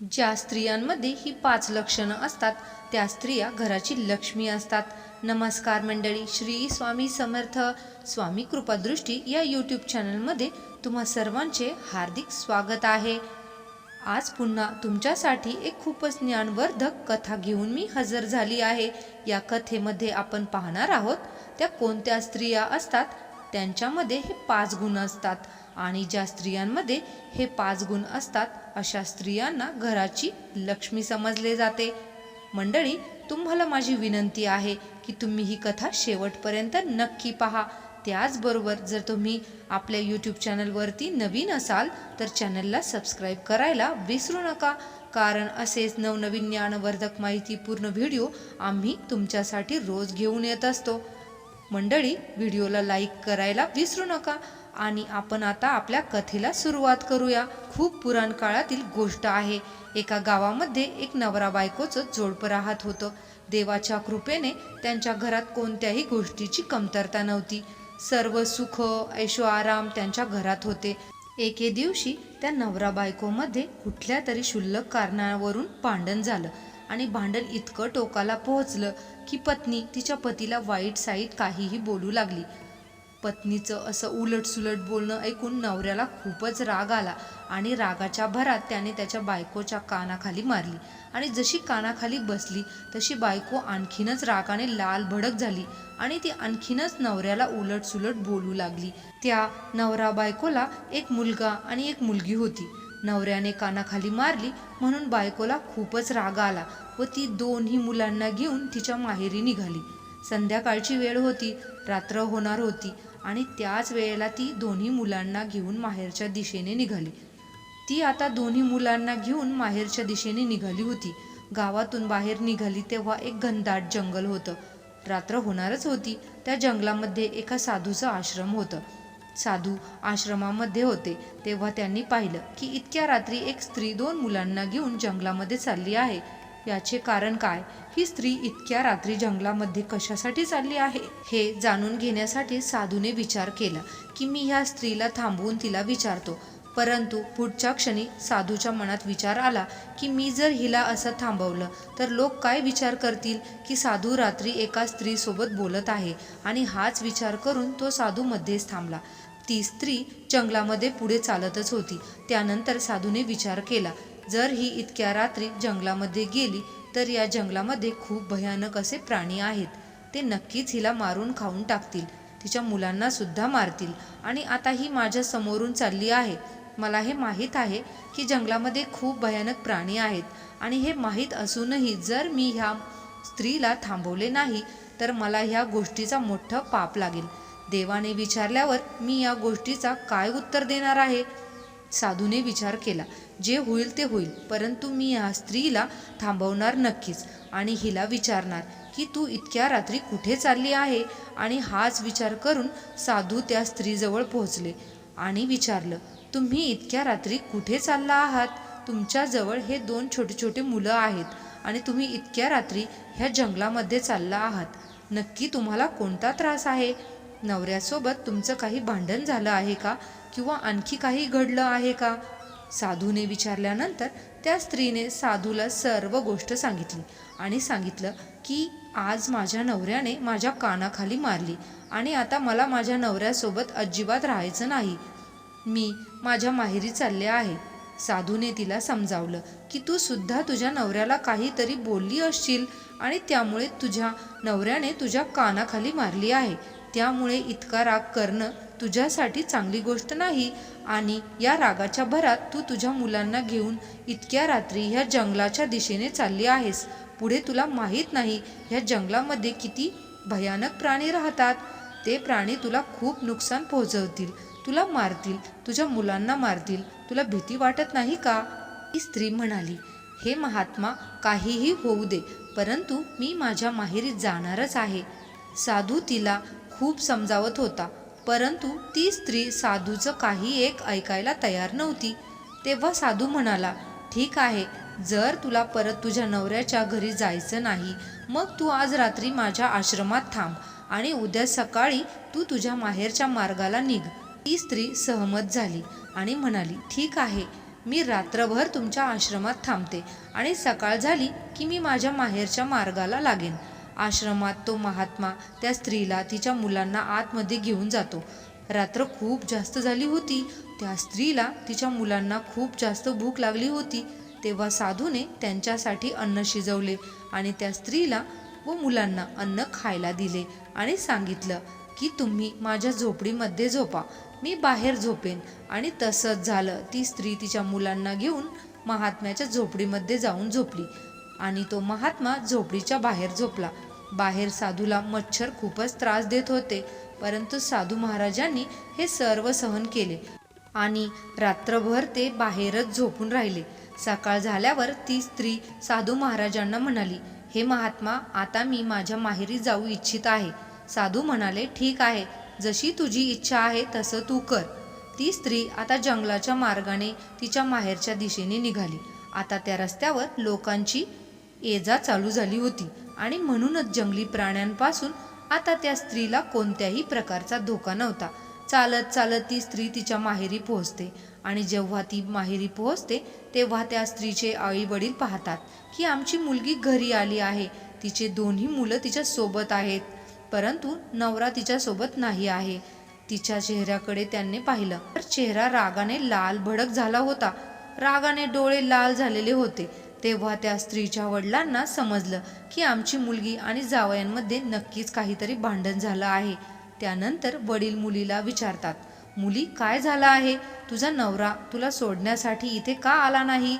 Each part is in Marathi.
ज्या स्त्रियांमध्ये ही पाच लक्षणं असतात त्या स्त्रिया घराची लक्ष्मी असतात. नमस्कार मंडळी श्री स्वामी समर्थ. स्वामी कृपादृष्टी या यूट्यूब चॅनलमध्ये तुम्हा सर्वांचे हार्दिक स्वागत आहे. आज पुन्हा तुमच्यासाठी एक खूपच ज्ञानवर्धक कथा घेऊन मी हजर झाली आहे. या कथेमध्ये आपण पाहणार आहोत त्या कोणत्या स्त्रिया असतात त्यांच्यामध्ये हे पाच गुण असतात. आणि ज्या स्त्रियांमध्ये हे पाच गुण असतात अशा स्त्रियांना घराची लक्ष्मी समजले जाते. मंडळी तुम्हाला माझी विनंती आहे की तुम्ही ही कथा शेवटपर्यंत नक्की पहा. त्याचबरोबर जर तुम्ही आपल्या यूट्यूब चॅनलवरती नवीन असाल तर चॅनलला सबस्क्राईब करायला विसरू नका. कारण असेच नवनवीन ज्ञानवर्धक माहितीपूर्ण व्हिडिओ आम्ही तुमच्यासाठी रोज घेऊन येत असतो. मंडळी व्हिडिओला लाईक करायला विसरू नका. आणि आपण आता आपल्या कथेला सुरुवात करूया. खूप पुराण काळातील गोष्ट आहे. एका गावामध्ये एक नवरा बायकोचं जोडपं राहत होतं. देवाच्या कृपेने त्यांच्या घरात कोणत्याही गोष्टीची कमतरता नव्हती. सर्व सुख ऐशो आराम त्यांच्या घरात होते. एके दिवशी त्या नवरा बायकोमध्ये कुठल्या तरी क्षुल्लक कारणावरून भांडण झालं आणि भांडण इतकं टोकाला पोहोचलं की पत्नी तिच्या पतीला वाईट साईट काहीही बोलू लागली. पत्नीचं असं उलटसुलट बोलणं ऐकून नवऱ्याला खूपच राग आला आणि रागाच्या भरात त्याने त्याच्या बायकोच्या कानाखाली मारली. आणि जशी कानाखाली बसली तशी बायको आणखीनच रागाने लाल भडक झाली आणि ती आणखीनच नवऱ्याला उलटसुलट बोलू लागली. त्या नवरा बायकोला एक मुलगा आणि एक मुलगी होती. नवऱ्याने कानाखाली मारली म्हणून बायकोला खूपच राग आला व ती दोन्ही मुलांना घेऊन तिच्या माहेरी निघाली. संध्याकाळची वेळ होती रात्र होणार होती. आणि त्याच वेळेला ती दोन्ही मुलांना घेऊन माहेरच्या दिशेने निघाली. ती आता दोन्ही मुलांना घेऊन माहेरच्या दिशेने निघाली होती. गावातून बाहेर निघाली तेव्हा एक घनदाट जंगल होतं. रात्र होणारच होती. त्या जंगलामध्ये एका साधूचं आश्रम होतं. साधू आश्रमामध्ये होते. तेव्हा त्यांनी पाहिलं की इतक्या रात्री एक स्त्री दोन मुलांना घेऊन जंगलामध्ये चालली आहे. याचे कारण काय? ही स्त्री इतक्या रात्री जंगलामध्ये कशासाठी चालली आहे? हे जाणून घेण्यासाठी साधूने विचार केला की मी ह्या स्त्रीला थांबवून तिला विचारतो. परंतु पुढच्या क्षणी साधूच्या मनात विचार आला की मी जर हिला असं थांबवलं तर लोक काय विचार करतील की साधू रात्री एका स्त्रीसोबत बोलत आहे आणि हाच विचार करून तो साधू मध्येच थांबला. ती स्त्री जंगलामध्ये पुढे चालतच होती. त्यानंतर साधूने विचार केला जर ही इतक्या रात्री जंगलामध्ये गेली तर या जंगलामध्ये खूप भयानक असे प्राणी आहेत. ते नक्कीच हिला मारून खाऊन टाकतील. तिच्या मुलांना सुद्धा मारतील. आणि आता ही माझ्या समोरून चालली आहे. मला हे माहीत आहे की जंगलामध्ये खूप भयानक प्राणी आहेत. आणि हे माहीत असूनही जर मी ह्या स्त्रीला थांबवले नाही तर मला ह्या गोष्टीचा मोठं पाप लागेल. देवाने विचारल्यावर मी या गोष्टीचा काय उत्तर देणार आहे? साधूने विचार केला. जे होईल ते होईल परंतु मी या स्त्रीला थांबवणार नक्कीच आणि हिला विचारणार की तू इतक्या रात्री कुठे चालली आहे? आणि हाच विचार करून साधू त्या स्त्रीजवळ पोहोचले आणि विचारलं तुम्ही इतक्या रात्री कुठे चालला आहात? तुमच्याजवळ हे दोन छोटे छोटे मुलं आहेत आणि तुम्ही इतक्या रात्री ह्या जंगलामध्ये चालला आहात. नक्की तुम्हाला कोणता त्रास आहे? नवऱ्यासोबत तुमचं काही भांडण झालं आहे का? किंवा आणखी काही घडलं आहे का? साधूने विचारल्यानंतर त्या स्त्रीने साधूला सर्व गोष्ट सांगितली आणि सांगितलं की आज माझ्या नवऱ्याने माझ्या कानाखाली मारली आणि आता मला माझ्या नवऱ्यासोबत अजिबात राहायचं नाही. मी माझ्या माहेरी चालले आहे. साधूने तिला समजावलं की तू सुद्धा तुझ्या नवऱ्याला काहीतरी बोलली असशील आणि त्यामुळे तुझ्या नवऱ्याने तुझ्या कानाखाली मारली आहे. त्यामुळे इतका राग करणं तुझ्यासाठी चांगली गोष्ट नाही आणि या रागाच्या भरात तू तुझ्या मुलांना घेऊन इतक्या रात्री ह्या जंगलाच्या दिशेने चालली आहेस. पुढे तुला माहीत नाही ह्या जंगलामध्ये किती भयानक प्राणी राहतात. ते प्राणी तुला खूप नुकसान पोहोचवतील. तुला मारतील. तुझ्या मुलांना मारतील. तुला भीती वाटत नाही का? ही स्त्री म्हणाली हे महात्मा काहीही होऊ दे परंतु मी माझ्या माहेरी जाणारच आहे. साधू तिला खूप समजावत होता. परंतु ती स्त्री साधूचं काही एक ऐकायला तयार नव्हती. तेव्हा साधू म्हणाला ठीक आहे जर तुला परत तुझ्या नवऱ्याच्या घरी जायचं नाही मग तू आज रात्री माझ्या आश्रमात थांब आणि उद्या सकाळी तू तुझ्या माहेरच्या मार्गाला निघ. ती स्त्री सहमत झाली आणि म्हणाली ठीक आहे मी रात्रभर तुमच्या आश्रमात थांबते आणि सकाळ झाली की मी माझ्या माहेरच्या मार्गाला लागेन. आश्रमात तो महात्मा त्या स्त्रीला तिच्या मुलांना आतमध्ये घेऊन जातो. रात्र खूप जास्त झाली होती. त्या स्त्रीला तिच्या मुलांना खूप जास्त भूक लागली होती. तेव्हा साधूने त्यांच्यासाठी अन्न शिजवले आणि त्या स्त्रीला व मुलांना अन्न खायला दिले आणि सांगितलं की तुम्ही माझ्या झोपडीमध्ये झोपा. मी बाहेर झोपेन. आणि तसंच झालं. ती स्त्री तिच्या मुलांना घेऊन महात्म्याच्या झोपडीमध्ये जाऊन झोपली आणि तो महात्मा झोपडीच्या बाहेर झोपला. बाहेर साधूला मच्छर खूपच त्रास देत होते परंतु साधू महाराजांनी हे सर्व सहन केले आणि रात्रभर ते बाहेरच झोपून राहिले. सकाळ झाल्यावर ती स्त्री साधू महाराजांना म्हणाली हे महात्मा आता मी माझ्या माहेरी जाऊ इच्छित आहे. साधू म्हणाले ठीक आहे जशी तुझी इच्छा आहे तसं तू कर. ती स्त्री आता जंगलाच्या मार्गाने तिच्या माहेरच्या दिशेने निघाली. आता त्या रस्त्यावर लोकांची ये जा चालू झाली होती. आणि म्हणूनच जंगली प्राण्यांपासून आता त्या स्त्रीला कोणत्याही प्रकारचा धोका नव्हता. चालत चालत ती स्त्री तिच्या माहेरी पोहोचते आणि जेव्हा ती माहेरी पोहोचते तेव्हा त्या स्त्रीचे आई वडील पाहतात की आमची मुलगी घरी आली आहे. तिचे दोन्ही मुलं तिच्या सोबत आहेत परंतु नवरा तिच्या सोबत नाही आहे. तिच्या चेहऱ्याकडे त्यांनी पाहिलं तर चेहरा रागाने लाल भडक झाला होता. रागाने डोळे लाल झालेले होते. तेव्हा त्या स्त्रीच्या वडिलांना समजलं की आमची मुलगी आणि जावयांमध्ये नक्कीच काहीतरी भांडण झालं आहे. त्यानंतर वडील मुलीला विचारतात मुली काय झालं आहे? तुझा नवरा तुला सोडण्यासाठी इथे का आला नाही?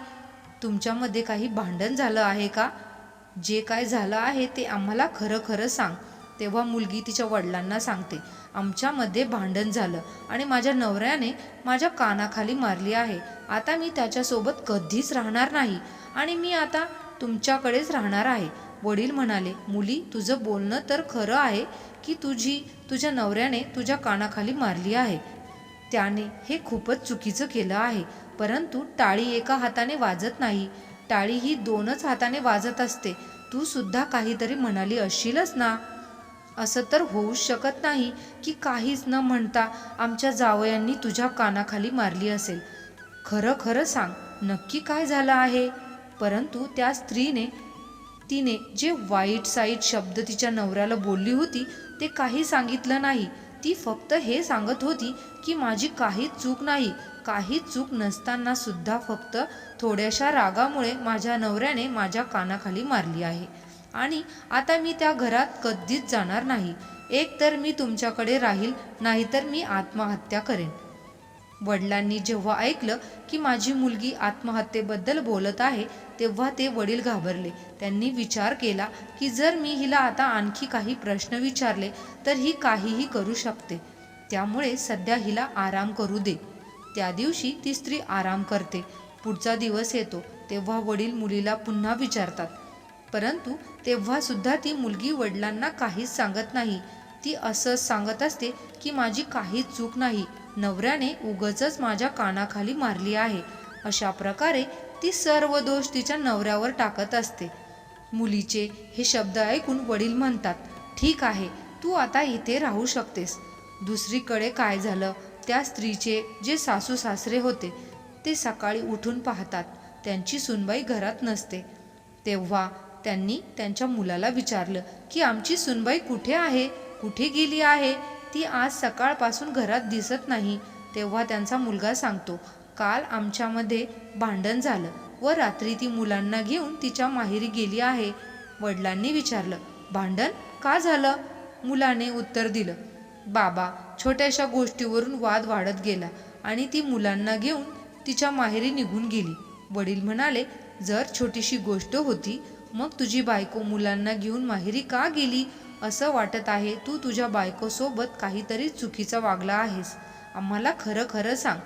तुमच्यामध्ये काही भांडण झालं आहे का? जे काय झालं आहे ते आम्हाला खरं खरं सांग. तेव्हा मुलगी तिच्या वडिलांना सांगते आमच्यामध्ये भांडण झालं आणि माझ्या नवऱ्याने माझ्या कानाखाली मारली आहे. आता मी त्याच्यासोबत कधीच राहणार नाही आणि मी आता तुमच्याकडेच राहणार आहे. वडील म्हणाले मुली तुझं बोलणं तर खरं आहे की तुझी तुझ्या नवऱ्याने तुझ्या कानाखाली मारली आहे. त्याने हे खूपच चुकीचं केलं आहे. परंतु टाळी एका हाताने वाजत नाही. टाळी ही दोनच हाताने वाजत असते. तू सुद्धा काहीतरी म्हणाली असशीलच ना? असं तर होऊच शकत नाही की काहीच न म्हणता आमच्या जावयांनी तुझ्या कानाखाली मारली असेल. खरं खरं सांग नक्की काय झालं आहे? परंतु त्या स्त्रीने तिने जे वाईट साईट शब्द तिच्या नवऱ्याला बोलली होती ते काही सांगितलं नाही. ती फक्त हे सांगत होती की माझी काहीच चूक नाही काही चूक नसताना सुद्धा फक्त थोड्याशा रागामुळे माझ्या नवऱ्याने माझ्या कानाखाली मारली आहे. आणि आता मी त्या घरात कधीच जाणार नाही. एक तर मी तुमच्याकडे राहील नाहीतर मी आत्महत्या करेन. वडिलांनी जेव्हा ऐकलं की माझी मुलगी आत्महत्येबद्दल बोलत आहे तेव्हा ते वडील घाबरले. त्यांनी विचार केला की जर मी हिला आता आणखी काही प्रश्न विचारले तर ही काहीही करू शकते. त्यामुळे सध्या हिला आराम करू दे. त्या दिवशी ती स्त्री आराम करते. पुढचा दिवस येतो तेव्हा वडील मुलीला पुन्हा विचारतात. परंतु तेव्हा सुद्धा ती मुलगी वडिलांना काहीच सांगत नाही. ती असंच सांगत असते की माझी काहीच चूक नाही. नवऱ्याने उगच माझ्या कानाखाली मारली आहे. अशा प्रकारे ती सर्व दोष तिच्या नवऱ्यावर टाकत असते. मुलीचे हे शब्द ऐकून वडील म्हणतात ठीक आहे तू आता इथे राहू शकतेस. दुसरीकडे काय झालं? त्या स्त्रीचे जे सासू सासरे होते ते सकाळी उठून पाहतात. त्यांची सुनबाई घरात नसते. तेव्हा त्यांनी त्यांच्या मुलाला विचारलं की आमची सुनबाई कुठे आहे? कुठे गेली आहे? ती आज सकाळपासून घरात दिसत नाही. तेव्हा त्यांचा मुलगा सांगतो काल आमच्यामध्ये भांडण झालं व रात्री ती मुलांना घेऊन तिच्या माहेरी गेली आहे. वडिलांनी विचारलं भांडण का झालं? मुलाने उत्तर दिलं बाबा छोट्याशा गोष्टीवरून वाद वाढत गेला आणि ती मुलांना घेऊन तिच्या माहेरी निघून गेली. वडील म्हणाले जर छोटीशी गोष्ट होती मग तुझी बायको मुलांना घेऊन माहेरी का गेली? असं वाटत आहे. तू तुझ्या बायकोसोबत काहीतरी चुकीचा वागला आहेस. आम्हाला खरं खरं सांग.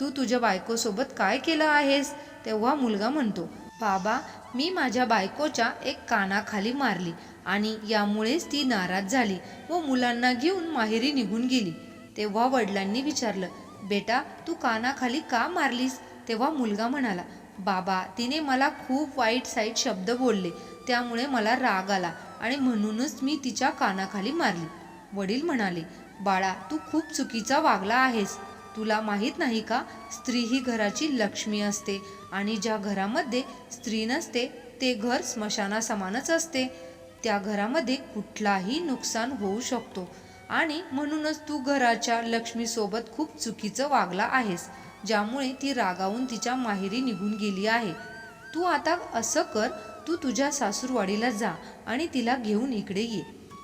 तू तुझ्या बायकोसोबत काय केलं आहेस? तेव्हा मुलगा म्हणतो बाबा मी माझ्या बायकोच्या एक कानाखाली मारली आणि यामुळेच ती नाराज झाली व मुलांना घेऊन माहेरी निघून गेली. तेव्हा वडिलांनी विचारलं बेटा तू कानाखाली का मारलीस? तेव्हा मुलगा म्हणाला बाबा तिने मला खूप वाईट साईट शब्द बोलले त्यामुळे मला राग आला आणि म्हणूनच मी तिच्या कानाखाली मारली. वडील म्हणाले बाळा तू खूप चुकीचा वागला आहेस. तुला माहीत नाही का स्त्री ही घराची लक्ष्मी असते आणि ज्या घरामध्ये स्त्री नसते ते घर स्मशानासमानच असते. त्या घरामध्ये कुठलाही नुकसान होऊ शकतो आणि म्हणूनच तू घराच्या लक्ष्मीसोबत खूप चुकीचं वागला आहेस. ज्यामुळे ती रागावून तिच्या माहेरी निघून गेली आहे. तू आता असं कर तू तुझ्या सासूरवाडीला जा आणि तिला घेऊन इकडे ये.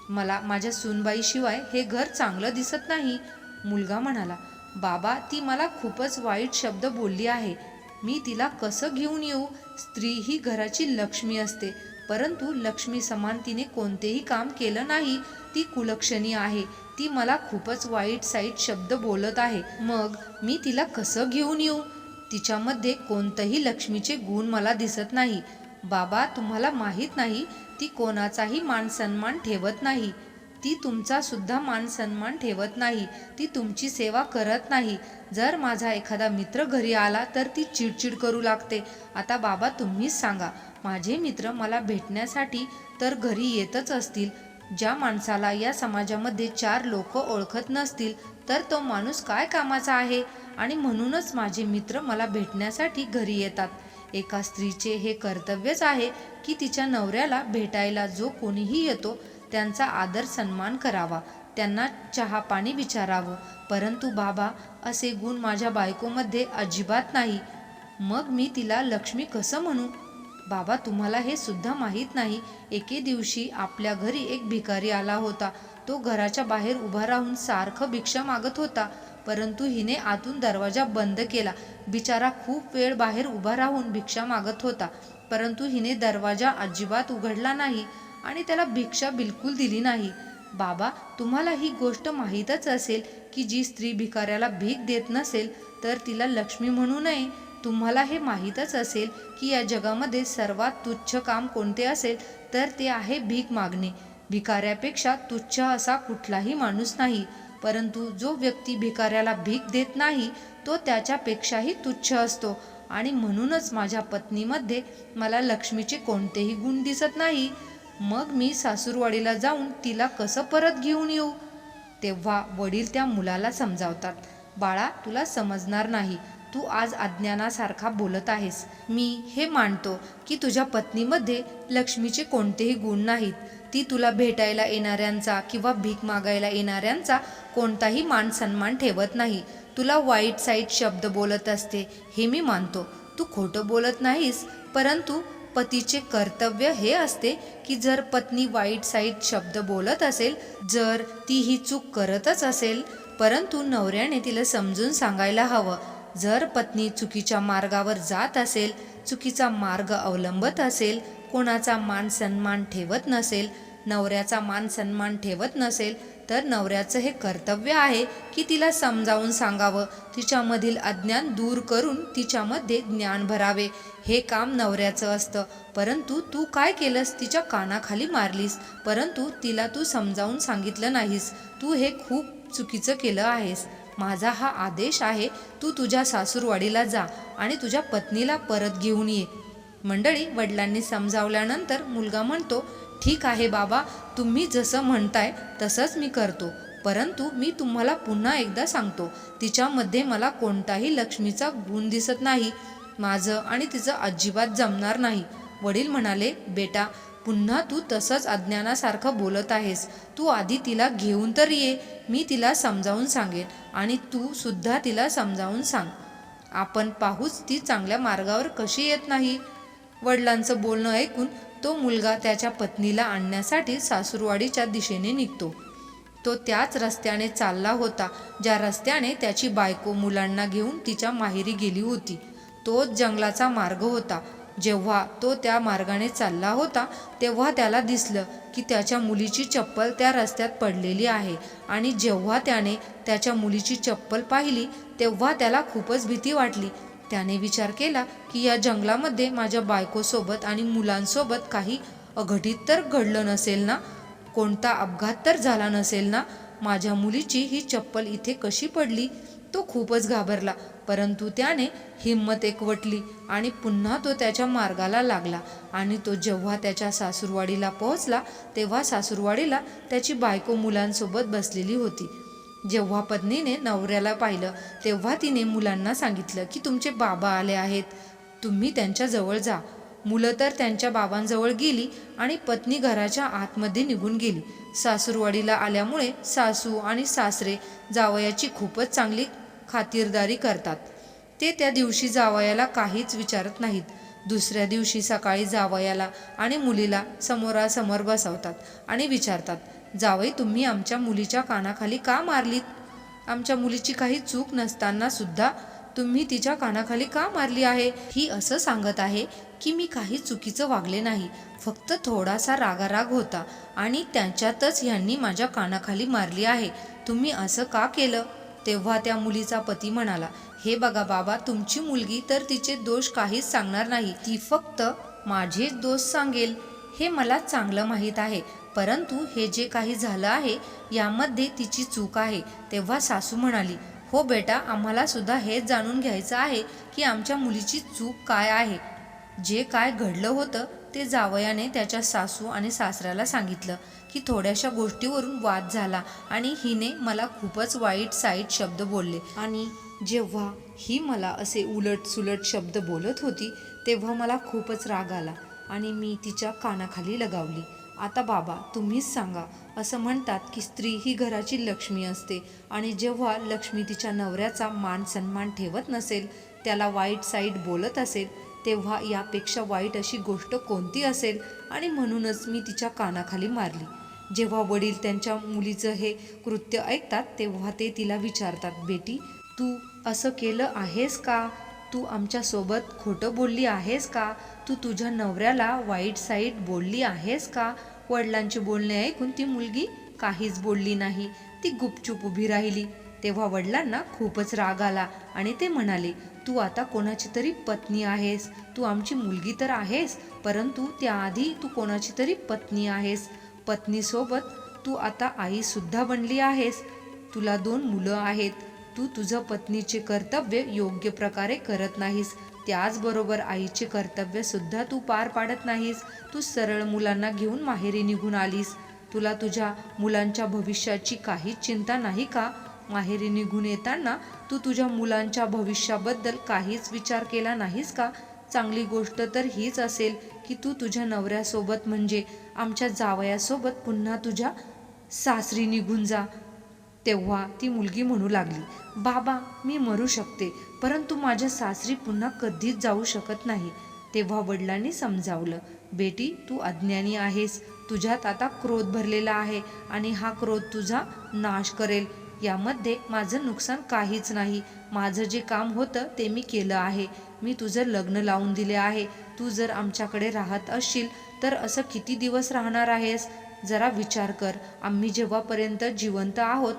मला माझ्या सूनबाईशिवाय हे घर चांगलं दिसत नाही. मुलगा म्हणाला बाबा ती मला खूपच वाईट शब्द बोलली आहे. मी तिला कसं घेऊन येऊ? स्त्री ही घराची लक्ष्मी असते. परंतु लक्ष्मी समान तिने कोणतेही काम केलं नाही. ती कुलक्षणी आहे. ती मला खूपच वाईट साईट शब्द बोलत आहे. मग मी तिला कसं घेऊन येऊ? तिच्यामध्ये कोणतंही लक्ष्मीचे गुण मला दिसत नाही. बाबा तुम्हाला माहीत नाही ती कोणाचाही मान सन्मान ठेवत नाही. ती तुमचा सुद्धा मान सन्मान ठेवत नाही. ती तुमची सेवा करत नाही. जर माझा एखादा मित्र घरी आला तर ती चिडचिड करू लागते. आता बाबा तुम्हीच सांगा. माझे मित्र मला भेटण्यासाठी तर घरी येतच असतील. ज्या माणसाला या समाजामध्ये चार लोक ओळखत नसतील तर तो माणूस काय कामाचा आहे? आणि म्हणूनच माझे मित्र मला भेटण्यासाठी घरी येतात. एका स्त्रीचे हे कर्तव्यच आहे की तिच्या नवऱ्याला भेटायला जो कोणीही येतो त्यांचा आदर सन्मान करावा. त्यांना चहा पाणी विचारावं. परंतु बाबा असे गुण माझ्या बायकोमध्ये अजिबात नाही. मग मी तिला लक्ष्मी कसं म्हणू? बाबा तुम्हाला हे सुद्धा माहीत नाही. एके दिवशी आपल्या घरी एक भिकारी आला होता. तो घराच्या बाहेर उभा राहून सारखं भिक्षा मागत होता. परंतु हिने आतून दरवाजा बंद केला. बिचारा खूप वेळ बाहेर उभा राहून भिक्षा मागत होता. परंतु हिने दरवाजा अजिबात उघडला नाही आणि त्याला भिक्षा बिलकुल दिली नाही. बाबा तुम्हाला ही गोष्ट माहीतच असेल की जी स्त्री भिकाऱ्याला भीक देत नसेल तर तिला लक्ष्मी म्हणू नये. तुम्हाला हे माहीतच असेल की या जगामध्ये सर्वात तुच्छ काम कोणते असेल तर ते आहे भीक मागणे. भिकाऱ्यापेक्षा तुच्छ असा कुठलाही माणूस नाही परंतु जो व्यक्ती भिकाऱ्याला भीक देत नाही तो त्याच्यापेक्षाही तुच्छ असतो. आणि म्हणूनच माझ्या पत्नीमध्ये मला लक्ष्मीचे कोणतेही गुण दिसत नाही. मग मी सासूरवाडीला जाऊन तिला कसं परत घेऊन येऊ? तेव्हा वडील त्या मुलाला समजावतात. बाळा तुला समजणार नाही. तू आज अज्ञानासारखा बोलत आहेस. मी हे मानतो की तुझ्या पत्नीमध्ये लक्ष्मीचे कोणतेही गुण नाहीत. ती तुला भेटायला येणाऱ्यांचा किंवा भीक मागायला येणाऱ्यांचा कोणताही मान सन्मान ठेवत नाही. तुला वाईट साईट शब्द बोलत असते हे मी मानतो. तू खोटं बोलत नाहीस परंतु पतीचे कर्तव्य हे असते की जर पत्नी वाईट साईट शब्द बोलत असेल जर ती ही चूक करतच असेल परंतु नवऱ्याने तिला समजून सांगायला हवं. जर पत्नी चुकीच्या मार्गावर जात असेल चुकीचा मार्ग अवलंबत असेल कोणाचा मान सन्मान ठेवत नसेल नवऱ्याचा मान सन्मान ठेवत नसेल तर नवऱ्याचं हे कर्तव्य आहे की तिला समजावून सांगावं तिच्यामधील अज्ञान दूर करून तिच्यामध्ये ज्ञान भरावे. हे काम नवऱ्याचं असतं. परंतु तू काय केलंस? तिच्या कानाखाली मारलीस. परंतु तिला तू समजावून सांगितलं नाहीस. तू हे खूप चुकीचं केलं आहेस. माझा हा आदेश आहे तू तुझ्या सासूरवाडीला जा आणि तुझ्या पत्नीला परत घेऊन ये. मंडळी वडिलांनी समजावल्यानंतर मुलगा म्हणतो ठीक आहे बाबा तुम्ही जसं म्हणताय तसंच मी करतो. परंतु मी तुम्हाला पुन्हा एकदा सांगतो तिच्यामध्ये मला कोणताही लक्ष्मीचा गुण दिसत नाही. माझं आणि तिचं अजिबात जमणार नाही. वडील म्हणाले बेटा पुन्हा तू तसंच अज्ञानासारखं बोलत आहेस. तू आधी तिला घेऊन तर ये मी तिला समजावून सांगेन आणि तू सुद्धा तिला समजावून सांग. आपण पाहूच ती चांगल्या मार्गावर कशी येत नाही. वडिलांचं बोलणं ऐकून तो मुलगा त्याच्या पत्नीला आणण्यासाठी सासूरवाडीच्या दिशेने निघतो. तो त्याच रस्त्याने चालला होता ज्या रस्त्याने त्याची बायको मुलांना घेऊन तिच्या माहेरी गेली होती. तोच जंगलाचा मार्ग होता. जेव्हा तो त्या मार्गाने चालला होता तेव्हा त्याला दिसलं की त्याच्या मुलीची चप्पल त्या रस्त्यात पडलेली आहे. आणि जेव्हा त्याने त्याच्या मुलीची चप्पल पाहिली तेव्हा त्याला खूपच भीती वाटली. त्याने विचार केला की या जंगलामध्ये माझ्या बायकोसोबत आणि मुलांसोबत काही अघटित तर घडलं नसेल ना? कोणता अपघात तर झाला नसेल ना? माझ्या मुलीची ही चप्पल इथे कशी पडली? तो खूपच घाबरला. परंतु त्याने हिंमत एकवटली आणि पुन्हा तो त्याच्या मार्गाला लागला. आणि तो जेव्हा त्याच्या सासूरवाडीला पोहोचला तेव्हा सासूरवाडीला त्याची बायको मुलांसोबत बसलेली होती. जेव्हा पत्नीने नवऱ्याला पाहिलं तेव्हा तिने मुलांना सांगितलं की तुमचे बाबा आले आहेत. तुम्ही त्यांच्याजवळ जा. मुलं तर त्यांच्या बाबांजवळ गेली आणि पत्नी घराच्या आतमध्ये निघून गेली. सासूरवाडीला आल्यामुळे सासू आणि सासरे जावयाची खूपच चांगली खातिरदारी करतात. ते त्या दिवशी जावयाला काहीच विचारत नाहीत. दुसऱ्या दिवशी सकाळी जावयाला आणि मुलीला समोरासमोर बसवतात आणि विचारतात जावई तुम्ही आमच्या मुलीच्या कानाखाली का मारलीत? आमच्या मुलीची काही चूक नसताना सुद्धा तुम्ही तिच्या कानाखाली का मारली आहे? ही असं सांगत आहे की मी काही चुकीचं वागले नाही. फक्त थोडासा रागाराग होता आणि त्यांच्यातच ह्यांनी माझ्या कानाखाली मारली आहे. तुम्ही असं का केलं? तेव्हा त्या मुलीचा पती म्हणाला हे बघा बाबा तुमची मुलगी तर तिचे दोष काहीच सांगणार नाही. ती फक्त माझेच दोष सांगेल. हे मला चांगलं माहीत आहे. परंतु हे जे काही झालं आहे यामध्ये तिची चूक आहे. तेव्हा सासू म्हणाली हो बेटा आम्हाला सुद्धा हेच जाणून घ्यायचं आहे की आमच्या मुलीची चूक काय आहे. जे काय घडलं होतं ते जावयाने त्याच्या सासू आणि सासऱ्याला सांगितलं. की थोड्याशा गोष्टीवरून वाद झाला आणि हिने मला खूपच वाईट साईट शब्द बोलले. आणि जेव्हा ही मला असे उलट सुलट शब्द बोलत होती तेव्हा मला खूपच राग आला आणि मी तिच्या कानाखाली लगावली. आता बाबा तुम्हीच सांगा. असं म्हणतात की स्त्री ही घराची लक्ष्मी असते आणि जेव्हा लक्ष्मी तिच्या नवऱ्याचा मान सन्मान ठेवत नसेल त्याला वाईट साईट बोलत असेल तेव्हा यापेक्षा वाईट अशी गोष्ट कोणती असेल? आणि म्हणूनच मी तिच्या कानाखाली मारली. जेव्हा वडील त्यांच्या मुलीचं हे कृत्य ऐकतात तेव्हा ते तिला विचारतात बेटी तू असं केलं आहेस का? तू आमच्यासोबत खोटं बोलली आहेस का? तू तुझ्या नवऱ्याला वाईट साईट बोलली आहेस का? वडिलांचे बोलणे ऐकून ती मुलगी काहीच बोलली नाही. ती गुपचूप उभी राहिली. तेव्हा वडिलांना खूपच राग आला आणि ते म्हणाले तू आता कोणाची तरी पत्नी आहेस. तू आमची मुलगी तर आहेस परंतु त्याआधी तू कोणाची तरी पत्नी आहेस. पत्नीसोबत तू आता आईसुद्धा बनली आहेस. तुला दोन मुलं आहेत. तू तुझं पत्नीचे कर्तव्य योग्य प्रकारे करत नाहीस. त्याचबरोबर आईचे कर्तव्यसुद्धा तू पार पाडत नाहीस. तू सरळ मुलांना घेऊन माहेरी निघून आलीस. तुला तुझ्या मुलांच्या भविष्याची काहीच चिंता नाही का? माहेरी निघून येताना तू तुझ्या मुलांच्या भविष्याबद्दल काहीच विचार केला नाहीस का? चांगली गोष्ट तर हीच असेल की तू तुझ्या नवऱ्यासोबत म्हणजे आमच्या जावयासोबत पुन्हा तुझ्या सासरी निघून जा. तेव्हा ती मुलगी म्हणू लागली बाबा मी मरू शकते परंतु माझ्या सासरी पुन्हा कधीच जाऊ शकत नाही. तेव्हा वडिलांनी समजावलं बेटी तू अज्ञानी आहेस तुझ्यात आता क्रोध भरलेला आहे आणि हा क्रोध तुझा नाश करेल. यामध्ये माझं नुकसान काहीच नाही. माझं जे काम होतं ते मी केलं आहे. मी तुझं लग्न लावून दिले आहे तू जर आमच्याकडे राहत असशील तर असं किती दिवस राहणार आहेस? जरा विचार कर. आम्ही जेव्हापर्यंत जिवंत आहोत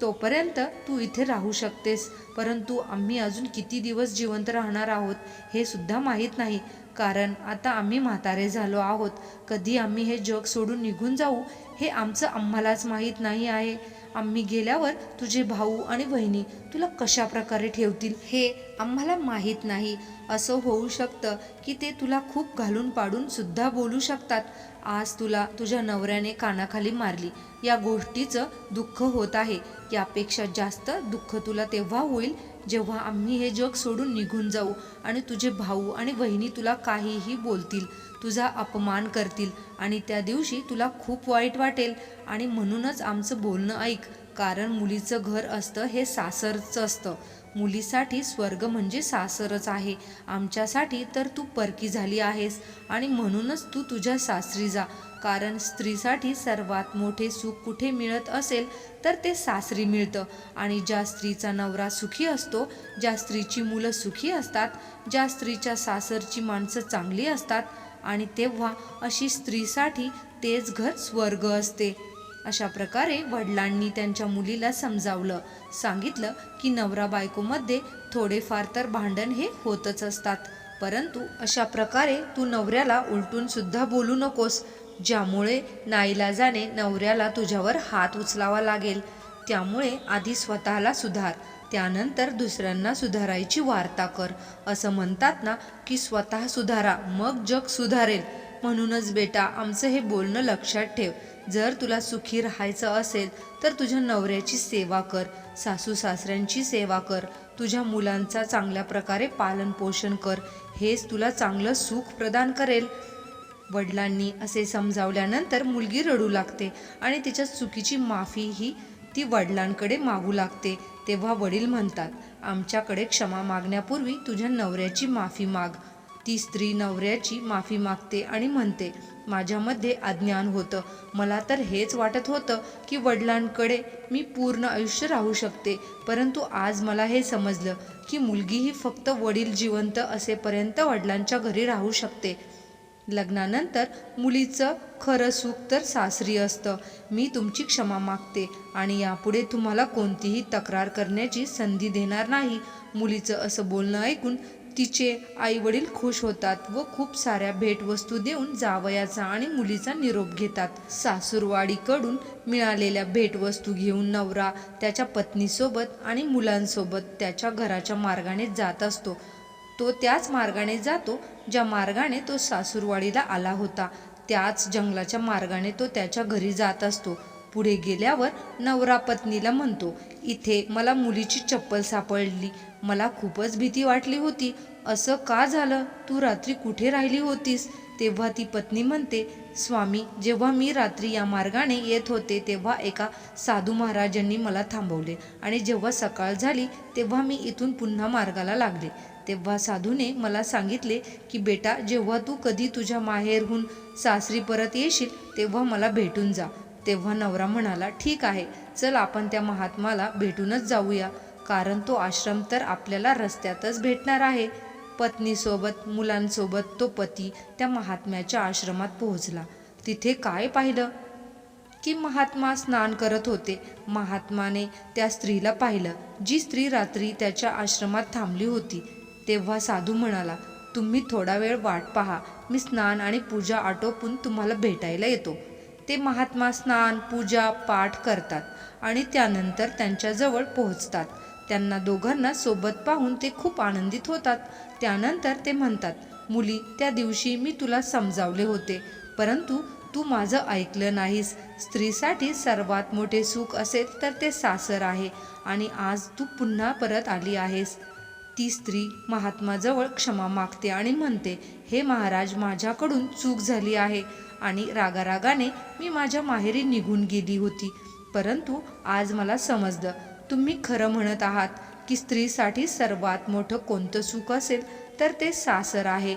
तोपर्यंत तू इथे राहू शकतेस. परंतु आम्ही अजून किती दिवस जिवंत राहणार आहोत हे सुद्धा माहीत नाही. कारण आता आम्ही म्हातारे झालो आहोत. कधी आम्ही हे जग सोडून निघून जाऊ हे आमचं आम्हालाच माहीत नाही आहे. आम्ही गेल्यावर तुझे भाऊ आणि बहिणी तुला कशा प्रकारे ठेवतील हे आम्हाला माहीत नाही. असं होऊ शकतं की ते तुला खूप घालून पाडून सुद्धा बोलू शकतात. आज तुला तुझ्या नवऱ्याने कानाखाली मारली. या गोष्टीचं दुःख होत आहे. यापेक्षा जास्त दुःख तुला तेव्हा होईल जेव्हा आम्ही हे जग सोडून निघून जाऊ आणि तुझे भाऊ आणि बहिणी तुला काहीही बोलतील तुझा अपमान करतील आणि त्या दिवशी तुला खूप वाईट वाटेल आणि म्हणूनच आमचं बोलणं ऐक कारण मुलीचं घर असतं हे सासरचं असतं. मुलीसाठी स्वर्ग म्हणजे सासरच आहे. आमच्यासाठी तर तू परकी झाली आहेस आणि म्हणूनच तू तुझ्या सासरी जा. कारण स्त्रीसाठी सर्वात मोठे सुख कुठे मिळत असेल तर ते सासरी मिळतं. आणि ज्या स्त्रीचा नवरा सुखी असतो ज्या स्त्रीची मुलं सुखी असतात ज्या स्त्रीच्या सासरची माणसं चांगली असतात आणि तेव्हा अशी स्त्रीसाठी तेच घर स्वर्ग असते. अशा प्रकारे वडिलांनी त्यांच्या मुलीला समजावलं. सांगितलं की नवरा बायकोमध्ये थोडेफार तर भांडण हे होतच असतात. परंतु अशा प्रकारे तू नवऱ्याला उलटून सुद्धा बोलू नकोस ज्यामुळे नाईलाजाने नवऱ्याला तुझ्यावर हात उचलावा लागेल. त्यामुळे आधी स्वतःला सुधार त्यानंतर दुसऱ्यांना सुधारायची वार्ता कर. असं म्हणतात ना की स्वतः सुधारा मग जग सुधारेल. म्हणूनच बेटा आमचं हे बोलणं लक्षात ठेव. जर तुला सुखी राहायचं असेल तर तुझ्या नवऱ्याची सेवा कर सासू सासऱ्यांची सेवा कर तुझ्या मुलांचा चांगल्या प्रकारे पालन पोषण कर हेच तुला चांगलं सुख प्रदान करेल. वडिलांनी असे समजावल्यानंतर मुलगी रडू लागते आणि तिच्या चुकीची माफी ही ती वडिलांकडे मागू लागते तेव्हा वडील म्हणतात आमच्याकडे क्षमा मागण्यापूर्वी तुझ्या नवऱ्याची माफी माग ती स्त्री नवऱ्याची माफी मागते आणि म्हणते माझ्यामध्ये अज्ञान होतं. मला तर हेच वाटत होतं की वडिलांकडे मी पूर्ण आयुष्य राहू शकते. परंतु आज मला हे समजलं की मुलगी ही फक्त वडील जिवंत असेपर्यंत वडिलांच्या घरी राहू शकते. लग्नानंतर मुलीचं खरं सुख तर सासरी असतं. मी तुमची क्षमा मागते आणि यापुढे तुम्हाला कोणतीही तक्रार करण्याची संधी देणार नाही. मुलीचं असं बोलणं ऐकून तिचे आई वडील खुश होतात व खूप साऱ्या भेटवस्तू देऊन जावयाचा आणि मुलीचा निरोप घेतात. सासूरवाडीकडून मिळालेल्या भेटवस्तू घेऊन नवरा त्याच्या पत्नीसोबत आणि मुलांसोबत त्याच्या घराच्या मार्गाने जात असतो. तो त्याच मार्गाने जातो ज्या मार्गाने तो सासूरवाडीला आला होता. त्याच जंगलाच्या मार्गाने तो त्याच्या घरी जात असतो. पुढे गेल्यावर नवरा पत्नीला म्हणतो इथे मला मुलीची चप्पल सापडली. मला खूपच भीती वाटली होती. असं का झालं? तू रात्री कुठे राहिली होतीस? तेव्हा ती पत्नी म्हणते स्वामी जेव्हा मी रात्री या मार्गाने येत होते तेव्हा एका साधू महाराजांनी मला थांबवले. आणि जेव्हा सकाळ झाली तेव्हा मी इथून पुन्हा मार्गाला लागले. तेव्हा साधूने मला सांगितले की बेटा जेव्हा तू कधी तुझ्या माहेरहून सासरी परत येशील तेव्हा मला भेटून जा. तेव्हा नवरा म्हणाला ठीक आहे चल आपण त्या महात्माला भेटूनच जाऊया. कारण तो आश्रम तर आपल्याला रस्त्यातच भेटणार आहे. पत्नीसोबत मुलांसोबत तो पती त्या महात्म्याच्या आश्रमात पोहोचला. तिथे काय पाहिलं? की महात्मा स्नान करत होते. महात्माने त्या स्त्रीला पाहिलं जी स्त्री रात्री त्याच्या आश्रमात थांबली होती. तेव्हा साधू म्हणाला तुम्ही थोडा वेळ वाट पहा. मी स्नान आणि पूजा आटोपून तुम्हाला भेटायला येतो. ते महात्मा स्नान पूजा पाठ करतात आणि त्यानंतर त्यांच्याजवळ पोहोचतात. त्यांना दोघांना सोबत पाहून ते खूप आनंदित होतात. त्यानंतर ते म्हणतात मुली त्या दिवशी मी तुला समजावले होते परंतु तू माझं ऐकलं नाहीस. स्त्रीसाठी सर्वात मोठे सुख असेल तर ते सासर आहे आणि आज तू पुन्हा परत आली आहेस. ती स्त्री महात्माजवळ क्षमा मागते आणि म्हणते हे महाराज माझ्याकडून चूक झाली आहे आणि रागारागाने मी माझ्या माहेरी निघून गेली होती. परंतु आज मला समजलं तुम्ही खरं म्हणत आहात की स्त्रीसाठी सर्वात मोठं कोणतं सुख असेल तर ते सासर आहे.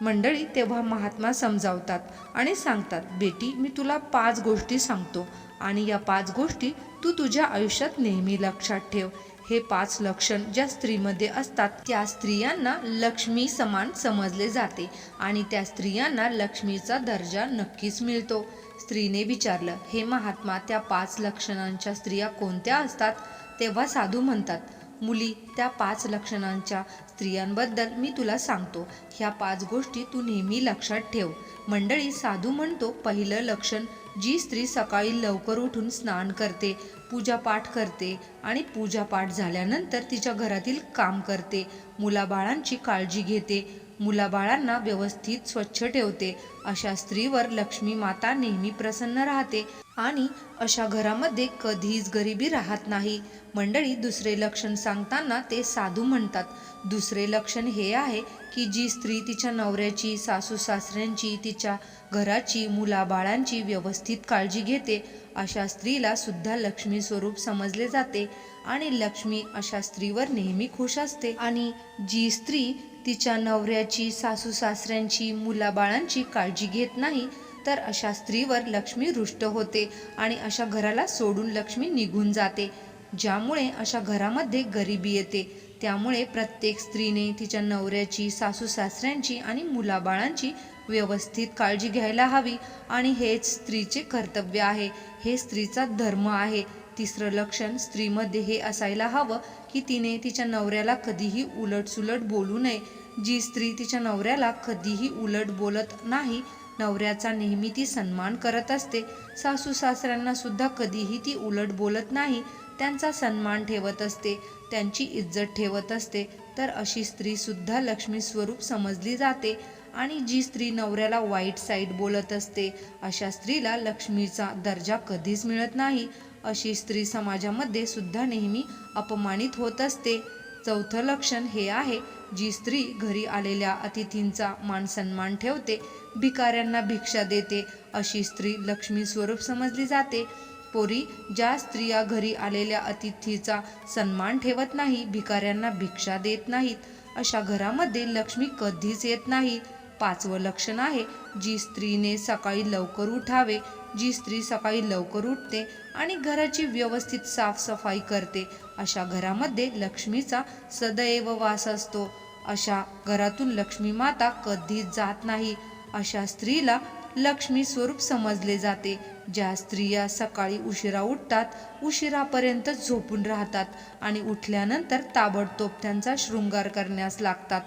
मंडळी तेव्हा महात्मा समजावतात आणि सांगतात बेटी मी तुला पाच गोष्टी सांगतो आणि या पाच गोष्टी तू तुझ्या आयुष्यात नेहमी लक्षात ठेव. हे पाच लक्षण ज्या स्त्रीमध्ये असतात त्या स्त्रियांना लक्ष्मी समान समजले जाते आणि त्या स्त्रियांना लक्ष्मीचा दर्जा नक्कीच मिळतो. स्त्रीने विचारलं हे महात्मा त्या पाच लक्षणांच्या स्त्रिया कोणत्या असतात? तेव्हा साधू म्हणतात मुली त्या पाच लक्षणांच्या स्त्रियांबद्दल मी तुला सांगतो. ह्या पाच गोष्टी तू नेहमी लक्षात ठेव. मंडळी साधू म्हणतो पहिलं लक्षण जी स्त्री सकाळी लवकर उठून स्नान करते पूजापाठ करते आणि पूजापाठ झाल्यानंतर तिच्या घरातील काम करते. मुलाबाळांची काळजी घेते. मुलाबाळांना व्यवस्थित स्वच्छ ठेवते. अशा स्त्रीवर लक्ष्मी माता नेहमी प्रसन्न राहते आणि अशा घरामध्ये कधीच गरिबी राहत नाही. मंडळी दुसरे लक्षण सांगताना ते साधू म्हणतात. दुसरे लक्षण हे आहे की जी स्त्री तिच्या नवऱ्याची सासू सासऱ्यांची तिच्या घराची मुलाबाळांची व्यवस्थित काळजी घेते अशा स्त्रीला सुद्धा लक्ष्मी स्वरूप समजले जाते आणि लक्ष्मी अशा स्त्रीवर नेहमी खुश असते. आणि जी स्त्री तिच्या नवऱ्याची सासू सासऱ्यांची मुलाबाळांची काळजी घेत नाही तर अशा स्त्रीवर लक्ष्मी रुष्ट होते आणि अशा घराला सोडून लक्ष्मी निघून जाते ज्यामुळे अशा घरामध्ये गरिबी येते. त्यामुळे प्रत्येक स्त्रीने तिच्या नवऱ्याची सासू सासऱ्यांची आणि मुलाबाळांची व्यवस्थित काळजी घ्यायला हवी आणि हेच स्त्रीचे कर्तव्य आहे. हे स्त्रीचा धर्म आहे. तिसरं लक्षण स्त्रीमध्ये हे असायला हवं की तिने तिच्या नवऱ्याला कधीही उलटसुलट बोलू नये. जी स्त्री तिच्या नवऱ्याला कधीही उलट बोलत नाही नवऱ्याचा नेहमी ती सन्मान करत असते. सासू सासऱ्यांना सुद्धा कधीही ती उलट बोलत नाही त्यांचा सन्मान ठेवत असते. त्यांची इज्जत ठेवत असते तर अशी स्त्रीसुद्धा लक्ष्मी स्वरूप समजली जाते आणि जी स्त्री नवऱ्याला वाईट साईड बोलत असते अशा स्त्रीला लक्ष्मीचा दर्जा कधीच मिळत नाही. अशी स्त्री समाजामध्ये सुद्धा नेहमी अपमानित होत असते. चौथं लक्षण हे आहे जी स्त्री घरी आलेल्या अतिथींचा मान सन्मान ठेवते भिकाऱ्यांना भिक्षा देते अशी स्त्री लक्ष्मी स्वरूप समजली जाते. पोरी ज्या स्त्रिया घरी आलेल्या अतिथीचा सन्मान ठेवत नाही भिकाऱ्यांना भिक्षा देत नाहीत. अशा घरामध्ये लक्ष्मी कधीच येत नाही. पाचवं लक्षण आहे जी स्त्रीने सकाळी लवकर उठावे जी स्त्री सकाळी लवकर उठते आणि घराची व्यवस्थित साफसफाई करते अशा घरामध्ये लक्ष्मीचा सदैव वास असतो. अशा घरातून लक्ष्मी माता कधीच जात नाही. अशा स्त्रीला लक्ष्मी स्वरूप समजले जाते. ज्या स्त्रिया सकाळी उशिरा उठतात उशिरापर्यंत झोपून राहतात आणि उठल्यानंतर ताबडतोब त्यांचा शृंगार करण्यास लागतात.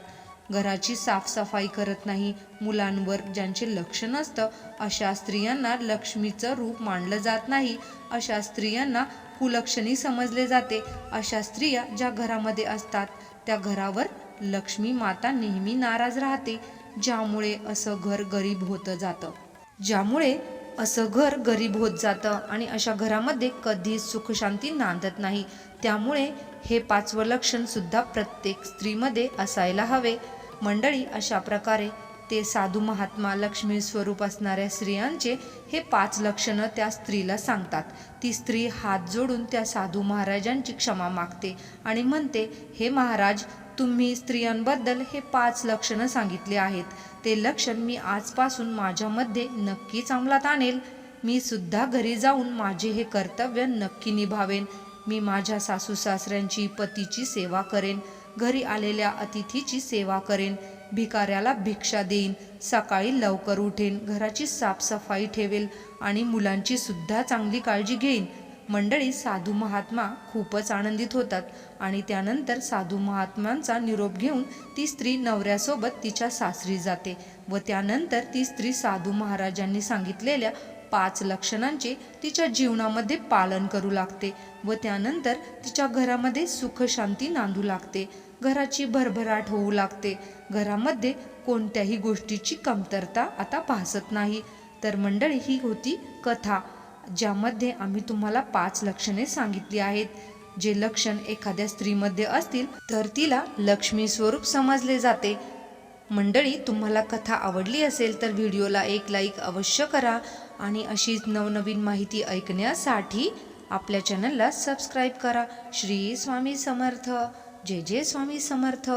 घराची साफसफाई करत नाही मुलांवर ज्यांचे लक्ष नसतं अशा स्त्रियांना लक्ष्मीचं रूप मानलं जात नाही अशा स्त्रियांना कुलक्षणी समजले जाते. अशा स्त्रिया ज्या घरामध्ये असतात त्या घरावर लक्ष्मी माता नेहमी नाराज राहते. ज्यामुळे असं घर गरीब होतं जातं. ज्यामुळे असं घर गरीब होत जातं आणि अशा घरामध्ये कधीच सुखशांती नांदत नाही. त्यामुळे हे पाचवं लक्षण सुद्धा प्रत्येक स्त्रीमध्ये असायला हवे. मंडळी अशा प्रकारे ते साधू महात्मा लक्ष्मी स्वरूप असणाऱ्या स्त्रियांचे हे पाच लक्षणं त्या स्त्रीला सांगतात. ती स्त्री हात जोडून त्या साधू महाराजांची क्षमा मागते आणि म्हणते हे महाराज तुम्ही स्त्रियांबद्दल हे पाच लक्षणं सांगितले आहेत. ते लक्षण मी आजपासून माझ्यामध्ये नक्कीच अंमलात आणेल. मी सुद्धा घरी जाऊन माझे हे कर्तव्य नक्की निभावेन. मी माझ्या सासू सासऱ्यांची पतीची सेवा करेन. घरी आलेल्या अतिथीची सेवा करेन. भिकाऱ्याला भिक्षा देईन. सकाळी लवकर उठेन. घराची साफसफाई ठेवेल आणि मुलांची सुद्धा चांगली काळजी घेईन. मंडळी साधू महात्मा खूपच आनंदित होतात आणि त्यानंतर साधू महात्म्यांचा निरोप घेऊन ती स्त्री नवऱ्यासोबत तिच्या सासरी जाते व त्यानंतर ती स्त्री साधू महाराजांनी सांगितलेल्या पाच लक्षणांचे तिच्या जीवनामध्ये पालन करू लागते व त्यानंतर तिच्या घरामध्ये सुखशांती नांदू लागते. घराची भरभराट होऊ लागते. घरामध्ये कोणत्याही गोष्टीची कमतरता आता भासत नाही. तर मंडळी ही होती कथा. ज्यामध्ये आम्ही तुम्हाला पाच लक्षणे सांगितली आहेत. जे लक्षण एखाद्या स्त्रीमध्ये असतील तर तिला लक्ष्मी स्वरूप समजले जाते. मंडळी तुम्हाला कथा आवडली असेल तर व्हिडिओला एक लाईक अवश्य करा आणि अशीच नवनवीन माहिती ऐकण्यासाठी आपल्या चॅनलला सबस्क्राईब करा. श्री स्वामी समर्थ. जय जय स्वामी समर्थ.